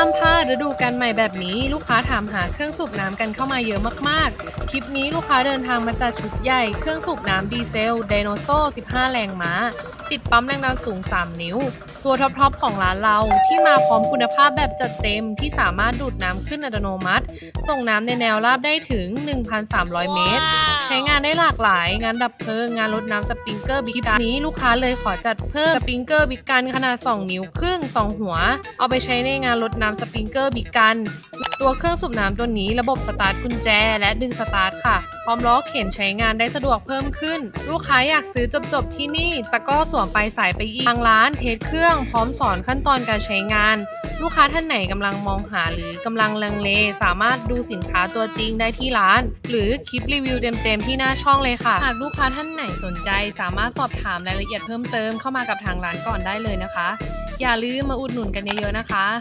ามพลาดฤดูกาลใหม่แบบนี้ ลูกค้าถามหาเครื่องสูบน้ำกันเข้ามาเยอะมากๆ คลิปนี้ลูกค้าเดินทางมาจัดชุดใหญ่ เครื่องสูบน้ำดีเซลไดโนโซ15 แรงม้า ติดปั๊มแรงดันสูง 3 นิ้ว ตัวท็อปๆของร้านเราที่มาพร้อมคุณภาพแบบจัดเต็มที่สามารถดูดน้ำขึ้นอัตโนมัติ ส่งน้ำในแนวราบได้ถึง 1,300 เมตร ช้งานได้หลากหลาย งานดับเพลิงงานรดน้ำสปริงเกอร์บิ๊กกันนี้ลูกค้าเลยขอจัดเพิ่มสปริงเกอร์บิ๊กกันขนาด 2 นิ้วครึ่ง 2 หัว เอาไปใช้ในงานรดน้ำสปริงเกอร์บิ๊กกันตัวเครื่องสูบน้ำตัวนี้ระบบสตาร์ทกุญแจ และดึงสตาร์ทค่ะ พร้อมล้อเข็นใช้งานได้สะดวกเพิ่มขึ้น ลูกค้าอยากซื้อจบๆที่นี่แต่ก็สวมไปสายไปอีกทางร้านเทสเครื่องพร้อมสอนขั้นตอนการใช้งาน ลูกค้าท่านไหนกำลังมองหาหรือกำลังลังเล สามารถดูสินค้าตัวจริงได้ที่ร้าน หรือคลิปรีวิวเต็มๆที่หน้าช่องเลยค่ะ หากลูกค้าท่านไหนสนใจสามารถสอบถามรายละเอียดเพิ่มเติมเข้ามากับทางร้านก่อนได้เลยนะคะ อย่าลืมมาอุดหนุนกันเยอะๆนะคะ